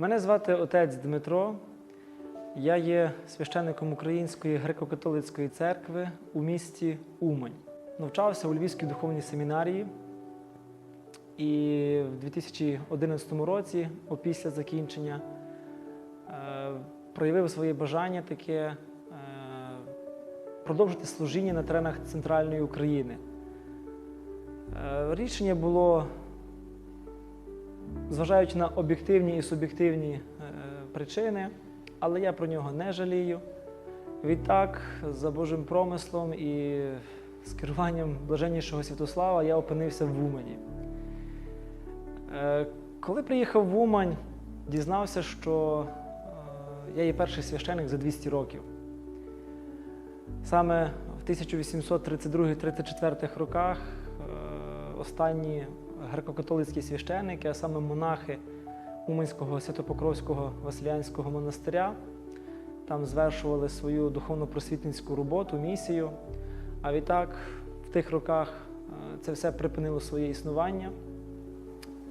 Мене звати отець Дмитро. Я є священником Української греко-католицької церкви у місті Умань. Навчався у Львівській духовній семінарії. І в 2011 році, опісля закінчення, е, проявив своє бажання таке е, продовжити служіння на теренах центральної України. Е, Рішення було зважаючи на об'єктивні і суб'єктивні е, причини, але я про нього не жалію. Відтак, за Божим промислом і з керуванням блаженнішого Святослава я опинився в Умані. Е, Коли приїхав в Умань, дізнався, що е, я є перший священик за 200 років. Саме в 1832-34 роках останні греко-католицькі священники, а саме монахи Уманського Святопокровського Василянського монастиря, там звершували свою духовно-просвітницьку роботу, місію. А відтак в тих роках е, це все припинило своє існування.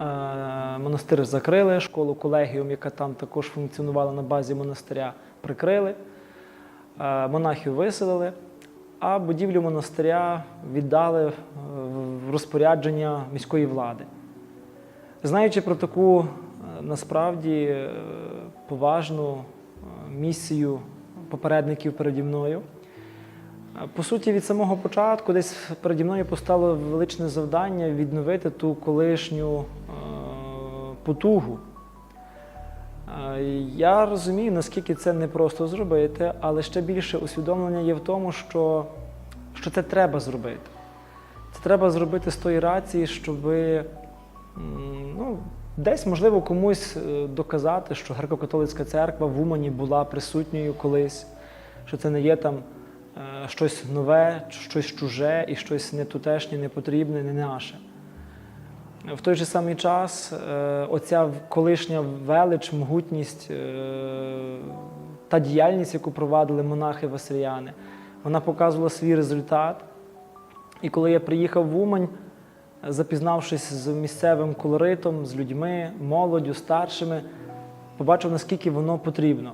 Е, Монастир закрили, школу колегіум, яка там також функціонувала на базі монастиря, прикрили. Е, Монахів виселили, а будівлю монастиря віддали е, в розпорядження міської влади. Знаючи про таку е, насправді е, поважну місію попередників переді мною, по суті, від самого початку десь переді мною постало величне завдання відновити ту колишню потугу. Я розумію, наскільки це непросто зробити, але ще більше усвідомлення є в тому, що, що це треба зробити. Це треба зробити з тої рації, щоб ну, десь, можливо, комусь е, доказати, що греко-католицька церква в Умані була присутньою колись, що це не є там е, щось нове, щось чуже і щось не тутешнє, не потрібне, не наше. В той же самий час е, оця колишня велич, могутність е, та діяльність, яку провадили монахи Васильяни, вона показувала свій результат. І коли я приїхав в Умань, запізнавшись з місцевим колоритом, з людьми, молоддю, старшими, побачив, наскільки воно потрібно.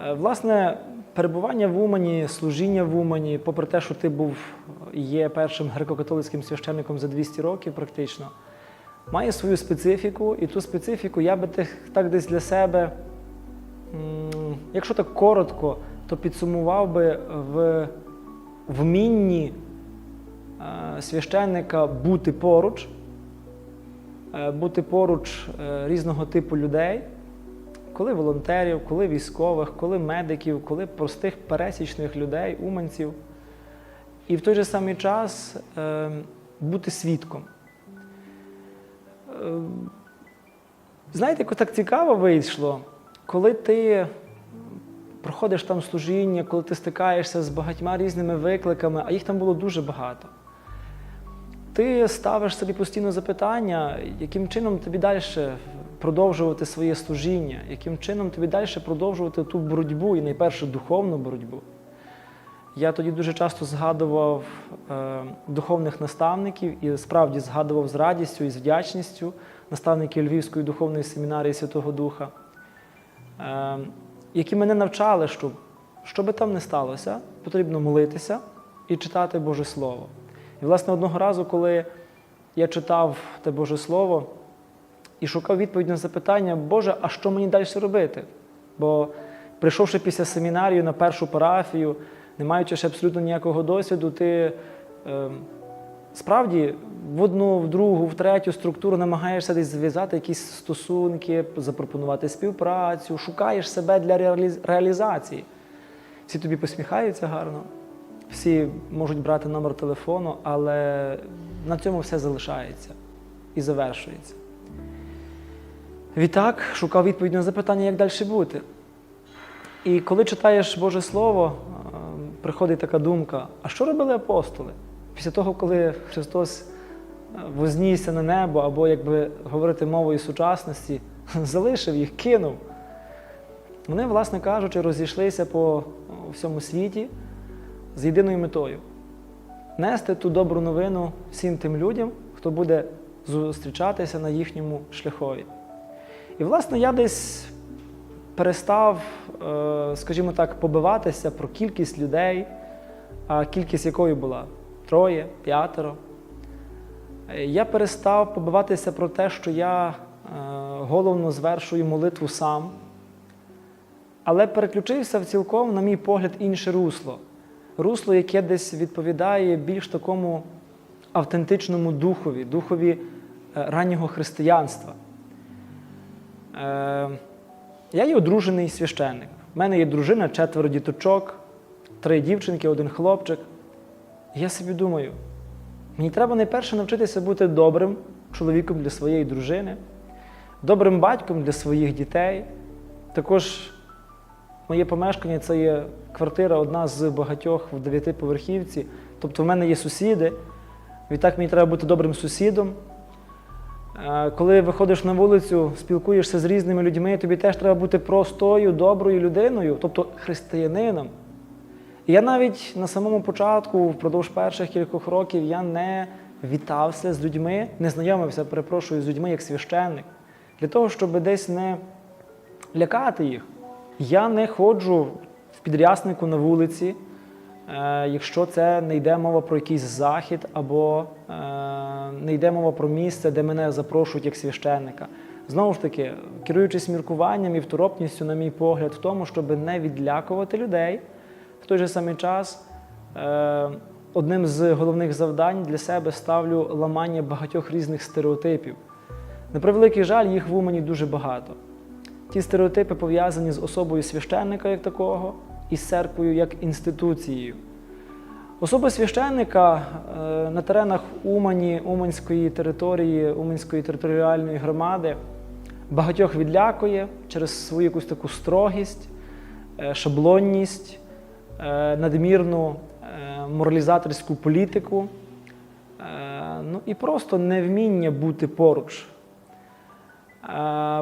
Е, Власне, перебування в Умані, служіння в Умані, попри те, що ти був є першим греко-католицьким священником за 200 років, практично, має свою специфіку, і ту специфіку я би так десь для себе, якщо так коротко, то підсумував би в вмінні е, священника бути поруч, е, бути поруч е, різного типу людей коли волонтерів, коли військових, коли медиків, коли простих пересічних людей, уманців. І в той же самий час е, бути свідком. Е, знаєте, як так цікаво вийшло, коли ти проходиш там служіння, коли ти стикаєшся з багатьма різними викликами, а їх там було дуже багато. Ти ставиш собі постійно запитання, яким чином тобі далі продовжувати своє служіння, яким чином тобі далі продовжувати ту боротьбу і найперше духовну боротьбу. Я тоді дуже часто згадував е, духовних наставників і справді згадував з радістю і з вдячністю наставників Львівської духовної семінарії Святого Духа, е, які мене навчали, що що би там не сталося, потрібно молитися і читати Боже Слово. І, власне, одного разу, коли я читав те Боже Слово і шукав відповідь на запитання, Боже, а що мені далі робити? Бо прийшовши після семінарію на першу парафію, не маючи ще абсолютно ніякого досвіду, ти е, справді в одну, в другу, в третю структуру намагаєшся десь зв'язати якісь стосунки, запропонувати співпрацю, шукаєш себе для реаліз- реалізації. Всі тобі посміхаються гарно, всі можуть брати номер телефону, але на цьому все залишається і завершується. Відтак шукав відповідь на запитання, як далі бути. І коли читаєш Боже Слово, е, приходить така думка: а що робили апостоли? Після того, коли Христос е, вознісся на небо, або, якби говорити мовою сучасності, залишив їх, кинув. Вони, власне кажучи, розійшлися по всьому світі з єдиною метою нести ту добру новину всім тим людям, хто буде зустрічатися на їхньому шляхові. І, власне, я десь перестав, е, скажімо так, побиватися про кількість людей, а кількість якої була троє, п'ятеро. Я перестав побиватися про те, що я е, головно звершую молитву сам, але переключився в цілком, на мій погляд, інше русло. Русло, яке десь відповідає більш такому автентичному духові, духові е, раннього християнства. Е, Я є одружений священник. У мене є дружина, четверо діточок, три дівчинки, один хлопчик. І я собі думаю, мені треба найперше навчитися бути добрим чоловіком для своєї дружини, добрим батьком для своїх дітей. Також моє помешкання це є квартира, одна з багатьох в дев'ятиповерхівці. Тобто в мене є сусіди. Відтак мені треба бути добрим сусідом. Е, Коли виходиш на вулицю, спілкуєшся з різними людьми, тобі теж треба бути простою, доброю людиною, тобто християнином. І я навіть на самому початку, впродовж перших кількох років, я не вітався з людьми, не знайомився, перепрошую, з людьми як священник. Для того, щоб десь не лякати їх. Я не ходжу в підряснику на вулиці, якщо це не йде мова про якийсь захід або е, не йде мова про місце, де мене запрошують як священника. Знову ж таки, керуючись міркуванням і второпністю, на мій погляд, в тому, щоб не відлякувати людей, в той же самий час е, одним з головних завдань для себе ставлю ламання багатьох різних стереотипів. На превеликий жаль, їх в Умані дуже багато. Ті стереотипи пов'язані з особою священника як такого і з церквою як інституцією. Особа священника е, на теренах Умані, Уманської території, Уманської територіальної громади багатьох відлякує через свою якусь таку строгість, е, шаблонність, е, надмірну моралізаторську політику, ну і просто невміння бути поруч.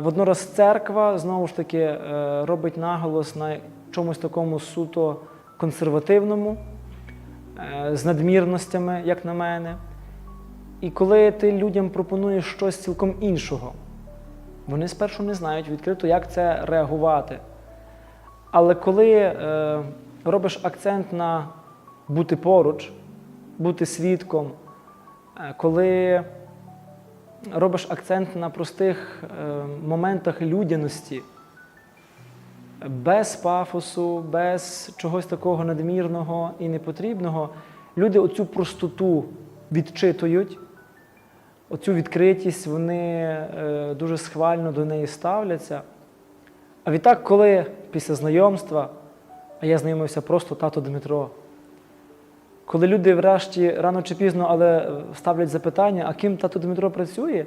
Воднораз церква знову ж таки робить наголос на чомусь такому суто консервативному, е, з надмірностями, як на мене. І коли ти людям пропонуєш щось цілком іншого, вони спершу не знають відкрито, як це реагувати. Але коли е, робиш акцент на бути поруч, бути свідком, е, коли робиш акцент на простих е, моментах людяності, без пафосу, без чогось такого надмірного і непотрібного, люди оцю простоту відчитують, оцю відкритість, вони е, дуже схвально до неї ставляться. А відтак, коли після знайомства, а я знайомився просто тато Дмитро, коли люди врешті рано чи пізно, але е, ставлять запитання, а ким тато Дмитро працює,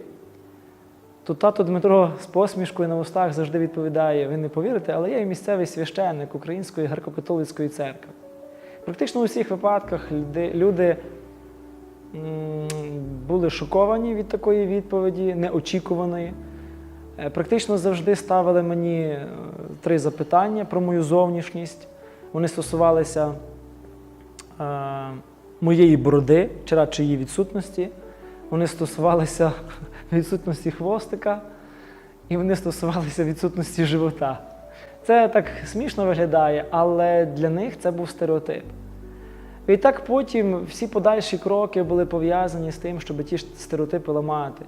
то тато Дмитро з посмішкою на устах завжди відповідає: ви не повірите, але я і місцевий священник Української греко-католицької церкви. Практично у всіх випадках люди, люди були шоковані від такої відповіді, неочікуваної. Е, Практично завжди ставили мені е, три запитання про мою зовнішність. Вони стосувалися е, моєї бороди, чи радше її відсутності. Вони стосувалися відсутності хвостика, і вони стосувалися відсутності живота. Це так смішно виглядає, але для них це був стереотип. І так потім всі подальші кроки були пов'язані з тим, щоб ті стереотипи ламати.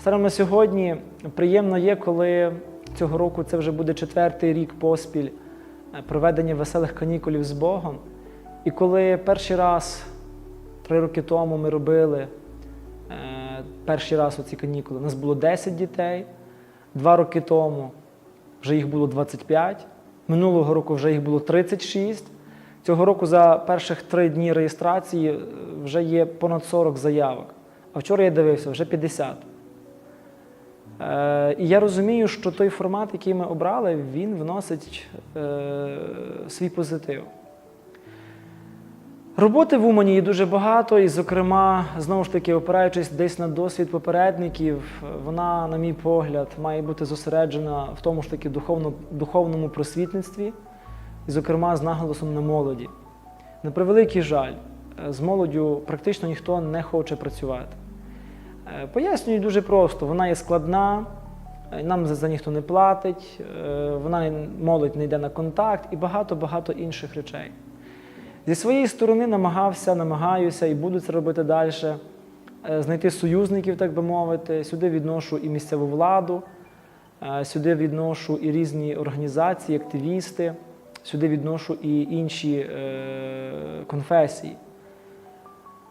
Станом на сьогодні приємно є, коли цього року це вже буде четвертий рік поспіль е, проведення веселих канікулів з Богом. І коли перший раз, три роки тому, ми робили перший раз оці канікули, у нас було 10 дітей, два роки тому вже їх було 25, минулого року вже їх було 36. Цього року за перших три дні реєстрації е, вже є понад 40 заявок. А вчора я дивився, вже 50. Е, і я розумію, що той формат, який ми обрали, він вносить е, свій позитив. Роботи в Умані є дуже багато, і, зокрема, знову ж таки, опираючись десь на досвід попередників, вона, на мій погляд, має бути зосереджена в тому ж таки духовно, духовному просвітництві, і, зокрема, з наголосом на молоді. На превеликий жаль, з молоддю практично ніхто не хоче працювати. Е, Пояснюю дуже просто: вона є складна, е, нам за, за ніхто не платить, е, вона молодь не йде на контакт і багато-багато інших речей. Зі своєї сторони намагався, намагаюся і буду це робити далі. Знайти союзників, так би мовити. Сюди відношу і місцеву владу, е, сюди відношу і різні організації, активісти, сюди відношу і інші е, конфесії.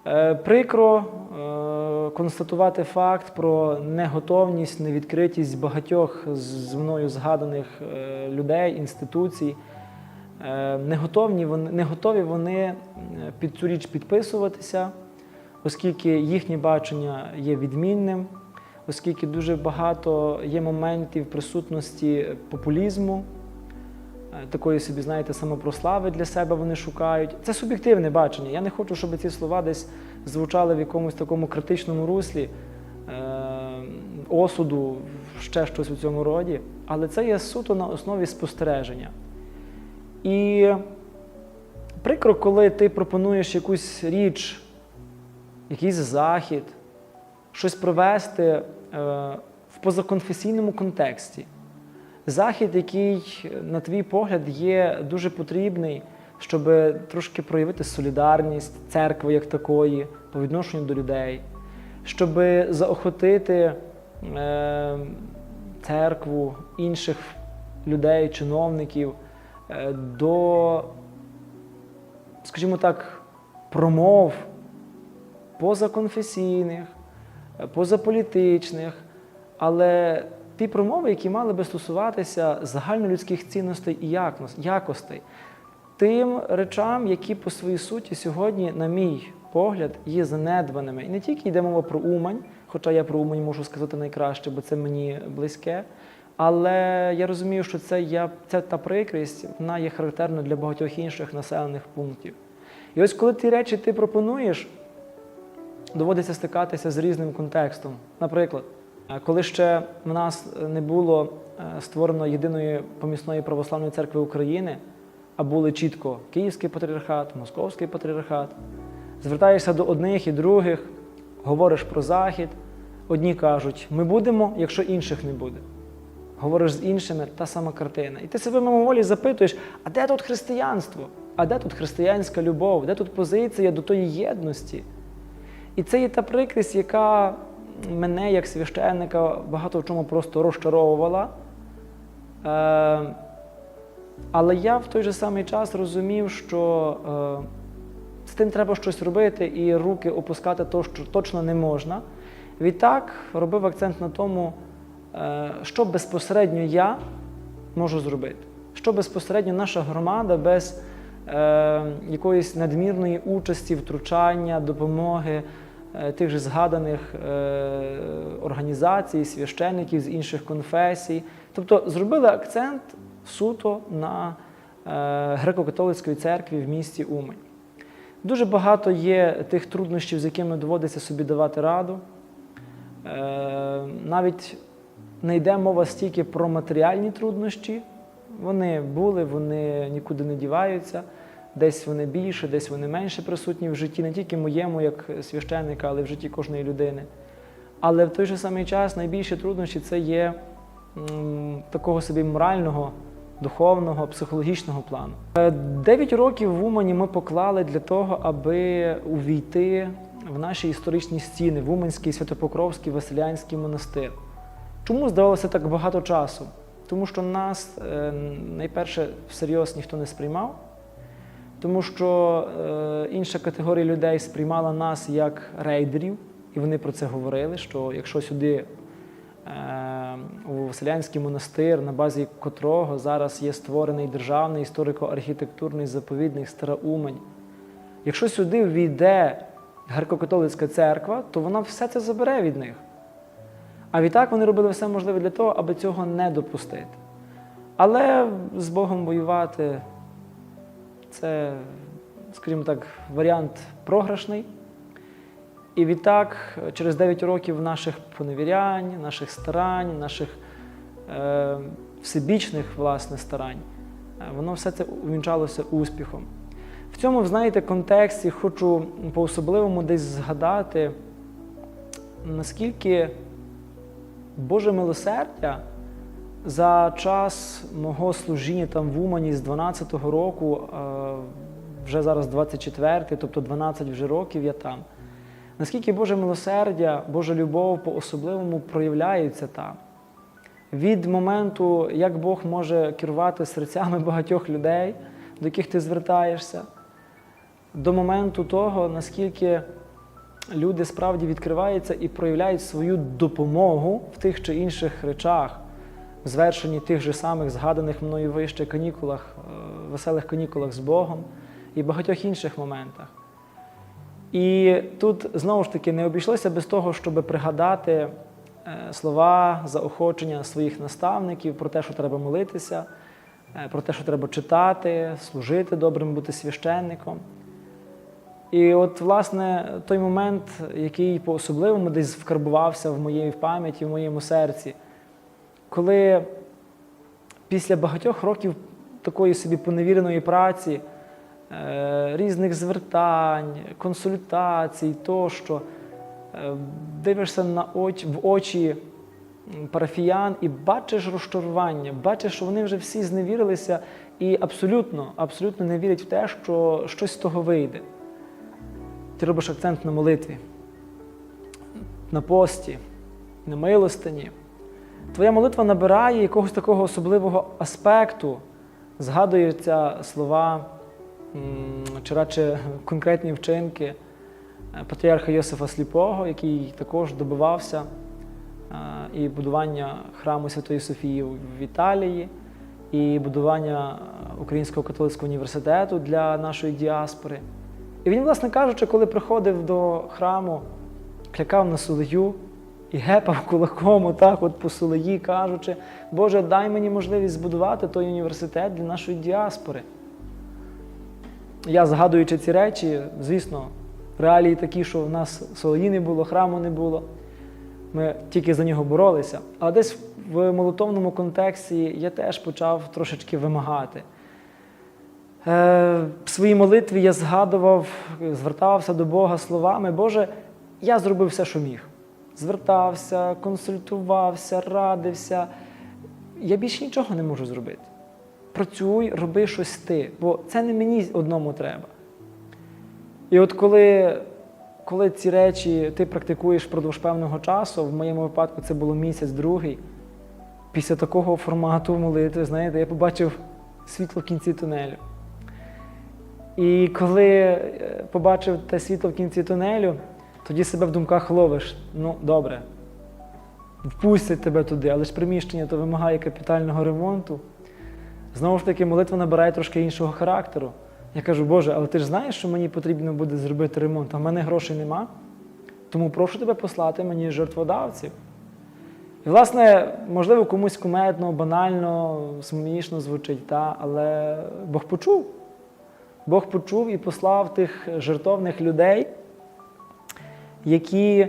Е, Прикро е, констатувати факт про неготовність, невідкритість багатьох з мною згаданих е, людей, інституцій. Е, Не готові вони, не готові вони е, під цю річ підписуватися, оскільки їхнє бачення є відмінним, оскільки дуже багато є моментів присутності популізму, е, такої собі, знаєте, самопрослави для себе вони шукають. Це суб'єктивне бачення. Я не хочу, щоб ці слова десь звучали в якомусь такому критичному руслі осуду, ще щось у цьому роді, але це є суто на основі спостереження. І прикро, коли ти пропонуєш якусь річ, якийсь захід, щось провести е, в позаконфесійному контексті. Захід, який, на твій погляд, є дуже потрібний, щоб трошки проявити солідарність церкви як такої по відношенню до людей, щоб заохотити е, церкву, інших людей, чиновників до, скажімо так, промов позаконфесійних, е, позаполітичних, але ті промови, які мали би стосуватися загальнолюдських цінностей і якостей, тим речам, які по своїй суті сьогодні, на мій погляд, є занедбаними. І не тільки йде мова про Умань, хоча я про Умань можу сказати найкраще, бо це мені близьке. Але я розумію, що це, я, це та прикрість, вона є характерна для багатьох інших населених пунктів. І ось коли ті речі ти пропонуєш, доводиться стикатися з різним контекстом. Наприклад, е, коли ще в нас не було е, створено єдиної помісної православної церкви України, а були чітко Київський патріархат, Московський патріархат, звертаєшся до одних і других, говориш про Захід. Одні кажуть, ми будемо, якщо інших не буде. Говориш з іншими, та сама картина. І ти себе мимоволі запитуєш, а де тут християнство? А де тут християнська любов? Де тут позиція до тої єдності? І це є та прикрість, яка мене, як священника, багато в чому просто розчаровувала. Е, але я в той же самий час розумів, що е, з тим треба щось робити, і руки опускати то, що точно не можна. Відтак робив акцент на тому, що безпосередньо я можу зробити, що безпосередньо наша громада без е, якоїсь надмірної участі, втручання, допомоги е, тих же згаданих е, організацій, священників з інших конфесій. Тобто зробили акцент суто на е, греко-католицької церкві в місті Умань. Дуже багато є тих труднощів, з якими доводиться собі давати раду. Е, навіть не йде мова стільки про матеріальні труднощі. Вони були, вони нікуди не діваються. Десь вони більше, десь вони менше присутні в житті, не тільки моєму, як священника, але й в житті кожної людини. Але в той же самий час найбільші труднощі це є м, такого собі морального, духовного, психологічного плану. Е, Дев'ять років в Умані ми поклали для того, аби увійти в наші історичні стіни, в Уманський Святопокровський Василянський монастир. Чому здавалося так багато часу? Тому що нас е, найперше всерйоз ніхто не сприймав, тому що е, інша категорія людей сприймала нас як рейдерів, і вони про це говорили, що якщо сюди е, у Василянський монастир, на базі котрого зараз є створений державний історико-архітектурний заповідник Староумань, якщо сюди війде греко-католицька церква, то вона все це забере від них. А відтак вони робили все можливе для того, аби цього не допустити. Але з Богом воювати це, скажімо так, варіант програшний. І відтак, через 9 років наших поневірянь, наших старань, наших е, всебічних власне старань, воно все це увінчалося успіхом. В цьому, знаєте, контексті хочу по-особливому десь згадати, наскільки Боже милосердя за час мого служіння там в Умані з 12-го року, е, вже зараз 24-й, тобто 12 вже років я там. Наскільки Боже милосердя, Божа любов по-особливому проявляється там. Від моменту, як Бог може керувати серцями багатьох людей, до яких ти звертаєшся, до моменту того, наскільки люди справді відкриваються і проявляють свою допомогу в тих чи інших речах, в звершенні тих же самих згаданих мною вище канікулах, е, веселих канікулах з Богом і багатьох інших моментах. І тут знову ж таки не обійшлося без того, щоб пригадати е, слова заохочення своїх наставників про те, що треба молитися, е, про те, що треба читати, служити добрим, бути священником. І от, власне, той момент, який по-особливому десь вкарбувався в моїй пам'яті, в моєму серці, коли після багатьох років такої собі поневіреної праці, е, різних звертань, консультацій, тощо, е, дивишся на очі, в очі парафіян і бачиш розчарування, бачиш, що вони вже всі зневірилися і абсолютно, абсолютно не вірять в те, що щось з того вийде. Ти робиш акцент на молитві, на пості, на милостині. Твоя молитва набирає якогось такого особливого аспекту, згадуються слова чи радше конкретні вчинки е, патріарха Йосифа Сліпого, який також добивався е, і будування храму Святої Софії в Італії, і будування Українського католицького університету для нашої діаспори. І він, власне кажучи, коли приходив до храму, клякав на солею і гепав кулаком, отак от по солеї, кажучи, Боже, дай мені можливість збудувати той університет для нашої діаспори. Я, згадуючи ці речі, звісно, реалії такі, що в нас солеї не було, храму не було. Ми тільки за нього боролися. Але десь в молитовному контексті я теж почав трошечки вимагати. Е, В своїй молитві я згадував, звертався до Бога словами, Боже, я зробив все, що міг. Звертався, консультувався, радився. Я більше нічого не можу зробити. Працюй, роби щось ти, бо це не мені одному треба. І от коли, коли ці речі ти практикуєш впродовж певного часу, в моєму випадку це було місяць другий, після такого формату молитви, знаєте, я побачив світло в кінці тунелю. І коли е, побачив те світло в кінці тунелю, тоді себе в думках ловиш. Ну, добре, впустять тебе туди, але ж приміщення то вимагає капітального ремонту. Знову ж таки, молитва набирає трошки іншого характеру. Я кажу, Боже, але ти ж знаєш, що мені потрібно буде зробити ремонт, а в мене грошей нема. Тому прошу тебе послати мені жертводавців. І, власне, можливо, комусь кумедно, банально, смішно звучить, та, але Бог почув. Бог почув і послав тих жертовних людей, які,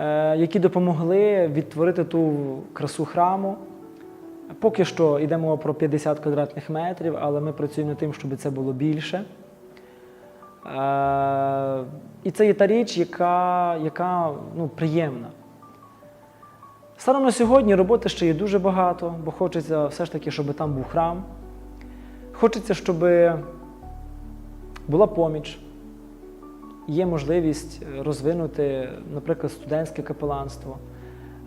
е, які допомогли відтворити ту красу храму. Поки що йдемо про 50 квадратних метрів, але ми працюємо над тим, щоб це було більше. Е, і це є та річ, яка, яка ну, приємна. Станом на сьогодні роботи ще є дуже багато, бо хочеться все ж таки, щоб там був храм. Хочеться, щоб була поміч, є можливість розвинути, наприклад, студентське капеланство,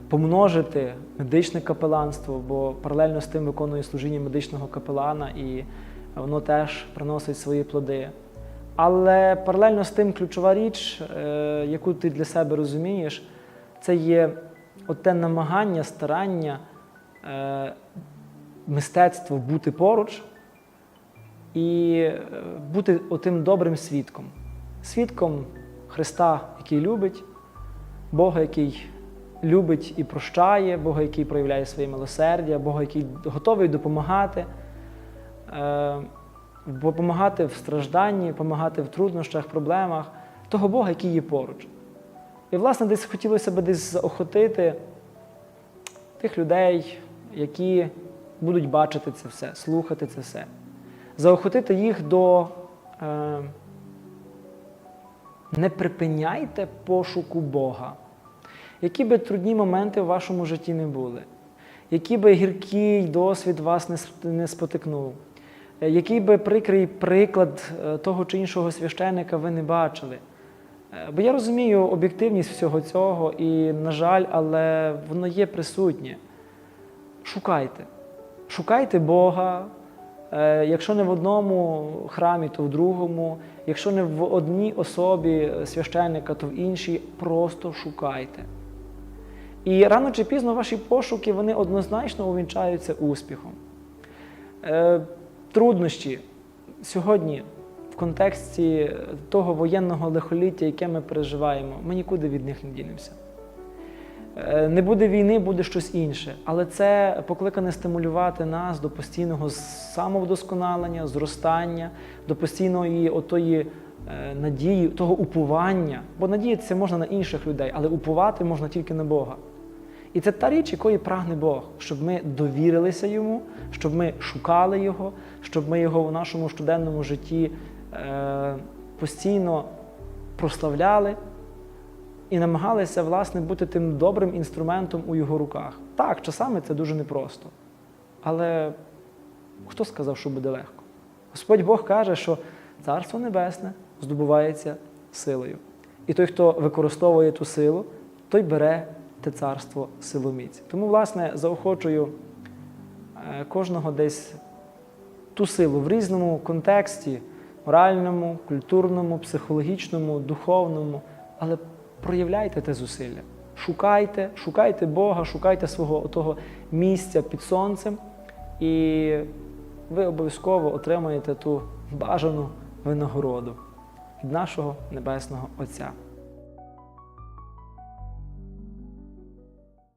помножити медичне капеланство, бо паралельно з тим виконує служіння медичного капелана і воно теж приносить свої плоди. Але паралельно з тим ключова річ, е, яку ти для себе розумієш, це є те намагання, старання, е, мистецтво бути поруч і е, бути отим добрим свідком. Свідком Христа, який любить, Бога, який любить і прощає, Бога, який проявляє своє милосердя, Бога, який готовий допомагати, е, допомагати в стражданні, допомагати в труднощах, проблемах, того Бога, який є поруч. І, власне, десь хотілося б десь заохотити тих людей, які будуть бачити це все, слухати це все заохотити їх до е, не припиняйте пошуку Бога. Які би трудні моменти в вашому житті не були, який би гіркий досвід вас не не спотикнув, е, який би прикрий приклад е, того чи іншого священника ви не бачили. Е, Бо я розумію об'єктивність всього цього, і, на жаль, але воно є присутнє. Шукайте. Шукайте Бога. Е, Якщо не в одному храмі, то в другому. Якщо не в одній особі священника, то в іншій. Просто шукайте. І рано чи пізно ваші пошуки вони однозначно увінчаються успіхом. Е, труднощі сьогодні в контексті того воєнного лихоліття, яке ми переживаємо, ми нікуди від них не дінемося. Е, Не буде війни, буде щось інше. Але це покликане стимулювати нас до постійного самовдосконалення, зростання, до постійної отої е, надії, того упування. Бо надіятися можна на інших людей, але упувати можна тільки на Бога. І це та річ, якої прагне Бог, щоб ми довірилися йому, щоб ми шукали Його, щоб ми його в нашому щоденному житті е, постійно прославляли і намагалися власне бути тим добрим інструментом у його руках. Так, часами це дуже непросто. Але хто сказав, що буде легко? Господь Бог каже, що Царство Небесне здобувається силою. І той, хто використовує ту силу, той бере те царство силоміць. Тому, власне, заохочую е, кожного десь ту силу в різному контексті моральному, культурному, психологічному, духовному, але проявляйте те зусилля. Шукайте, шукайте Бога, шукайте свого того місця під сонцем, і ви обов'язково отримаєте ту бажану винагороду від нашого Небесного Отця.